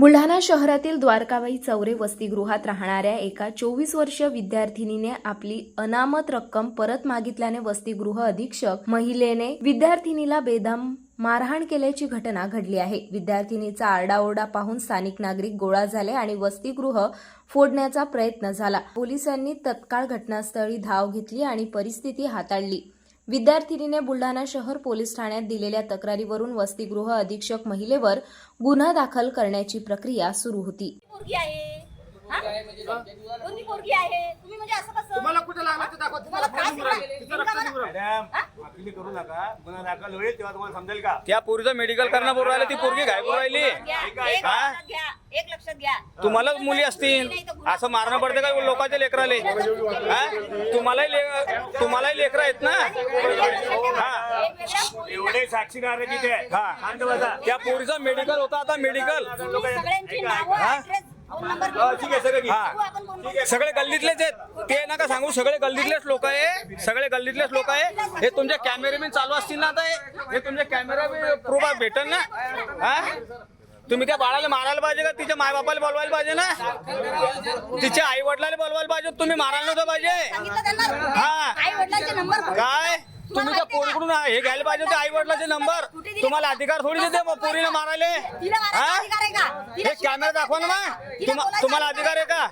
बुलढाणा शहरातील द्वारकाबाई चौरे वसतिगृहात राहणाऱ्या एका चोवीस वर्षीय विद्यार्थिनीने आपली अनामत रक्कम परत मागितल्याने वसतिगृह अधीक्षक महिलेने विद्यार्थिनीला बेदम मारहाण केल्याची घटना घडली आहे. विद्यार्थिनीचा आरडाओरडा पाहून स्थानिक नागरिक गोळा झाले आणि वसतिगृह फोडण्याचा प्रयत्न झाला. पोलिसांनी तत्काळ घटनास्थळी धाव घेतली आणि परिस्थिती हाताळली. विद्यार्थिनीने बुलढाणा शहर पोलीस ठाण्यात दिलेल्या तक्रारीवरून वसतिगृह अधीक्षक महिलेवर गुन्हा दाखल करण्याची प्रक्रिया सुरू होती. आहे. कोणती पोरगी आहे. तुम्ही म्हणजे असं कसं? तुम्हाला कुठे लागला ते दाखवा तुम्हाला रक्त निघू राहिलं. मॅडम करू नका. गुन्हा दाखल होईल तेव्हा तुम्हाला समजेल का? त्या पोरीचं मेडिकल करणं बोलू राहिलं ती पोरगी काय बोलू राहिली. घ्या, एक. लक्षात घ्या एक लक्षात घ्या. तुम्हाला मुली असतील. असं मारणं पडते का? लोकांच्या लेकराले हा? तुम्हालाही ले- तुम्हालाही लेकरं आहेत ना? हा. वेगवेगळ्या पोरी- एवढे साक्षीदार आहे तिथे हा. शांत बसा. त्या पोरीचं मेडिकल होतं आता मेडिकल सगळ्यांची नावं हा? ऍड्रेस ठीक आहे, सगळं. हा. सगळे गल्लीतलेच आहेत. ते नका सांगू? सगळे गल्लीतलेच लोक आहे. सगळे गल्लीतलेच लोक आहे. हे तुमचे कॅमेरे बिन चालू असतील ना आता हे? हे तुमचे कॅमेरा प्रूफ भेटल ना? हा? तुम्ही त्या बाळाला मारायला पाहिजे का? तिच्या माय बापाला बोलवायला पाहिजे ना? तिच्या आई वडिलाला बोलवायला पाहिजे तुम्ही मारायला नव्हतं पाहिजे. सांगितलं त्यांना? हा. आई वडिलांचे नंबर कुठे? काय? तुम्ही त्या पोरीकडून हे घ्यायला पाहिजे होते आई वडिलाचे नंबर? तुम्हाला अधिकार थोडी देते मग पोरीला मारायले. हा? हे कॅमेरा दाखवा ना मग. तुम्हाला अधिकार आहे का?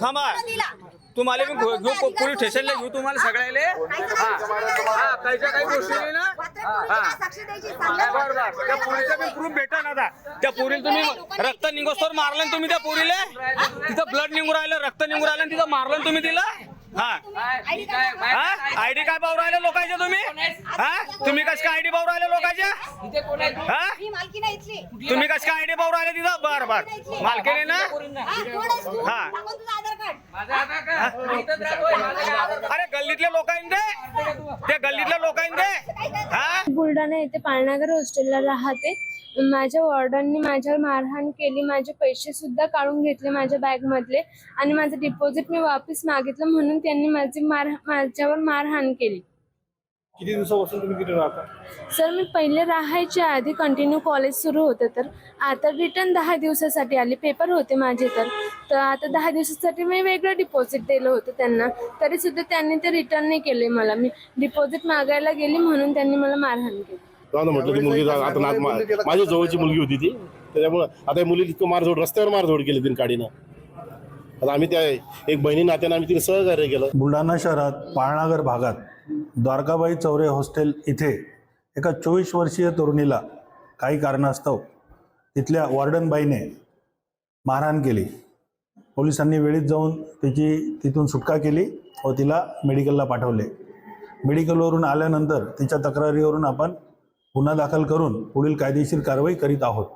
थांबा. तुम्हाला मी घेऊ पोलीस स्टेशनला घेऊ तुम्हाला सगळ्याले? हा हा काहीच्या काही गोष्टी नाही ना. त्या पोरीचा मी प्रूफ भेटा ना आता. त्या पोरीला तुम्ही रक्त निघोस्तोवर मारलं तुम्ही त्या पोरीला? तिथं ब्लड निघून राहिलं रक्त निघून राहिलं तिथं मारलं तुम्ही तिला? हा. आयडी काय पाहू राहिले लोकांच्या तुम्ही? हा? तुम्ही कस काय आयडी पाहू राहिले लोकांच्या हा? तुम्ही कस काय आयडी पाहू राहिले तिथं? बर बर. मालकीने ना? हा? हा. अरे गल्लीतले लोक आहेत ते? ते गल्लीतले लोक आहेत ते? हा बुलढाणा येथे पाळणागर हॉस्टेलला राहते. माझ्या वॉर्डननी माझ्यावर मारहाण केली. माझे पैसे सुद्धा काढून घेतले माझ्या बॅगमधले आणि माझं डिपॉझिट मी वापस मागितलं म्हणून त्यांनी माझी मार माझ्यावर मारहाण केली. किती दिवसापासून तुम्ही तिथे राहता? सर मी पहिले राहायच्या आधी कंटिन्यू कॉलेज सुरू होतं तर आता रिटर्न दहा दिवसासाठी आले. पेपर होते माझे तर. तर आता दहा दिवसासाठी मी वेगळं डिपॉझिट दिलं होतं त्यांना. तरी सुद्धा त्यांनी ते रिटर्न नाही केले मला. मी डिपॉझिट मागायला गेली म्हणून त्यांनी मला मारहाण केली. जाऊ ना म्हटलं ती मुलगी जा- आता ना- मा- माझ्या जवळची मुलगी होती ती. त्याच्यामुळं आता या मुली तिथं मारझोड रस्त्यावर मारझोड केली तिने काडीनं. आता आम्ही त्या एक बहिणी नात्याने आम्ही तिथे सहकार्य केलं. बुलढाणा शहरात पाळणागर भागात द्वारकाबाई चौरे हॉस्टेल इथे एका चोवीस वर्षीय तरुणीला काही कारणास्तव तिथल्या वॉर्डनबाईने मारहाण केली. पोलिसांनी वेळीत जाऊन तिची तिथून सुटका केली व तिला मेडिकलला पाठवले. मेडिकलवरून आल्यानंतर तिच्या तक्रारीवरून आपण गुन्हा दाखल करून पुढील कायदेशीर कारवाई करीत आहोत.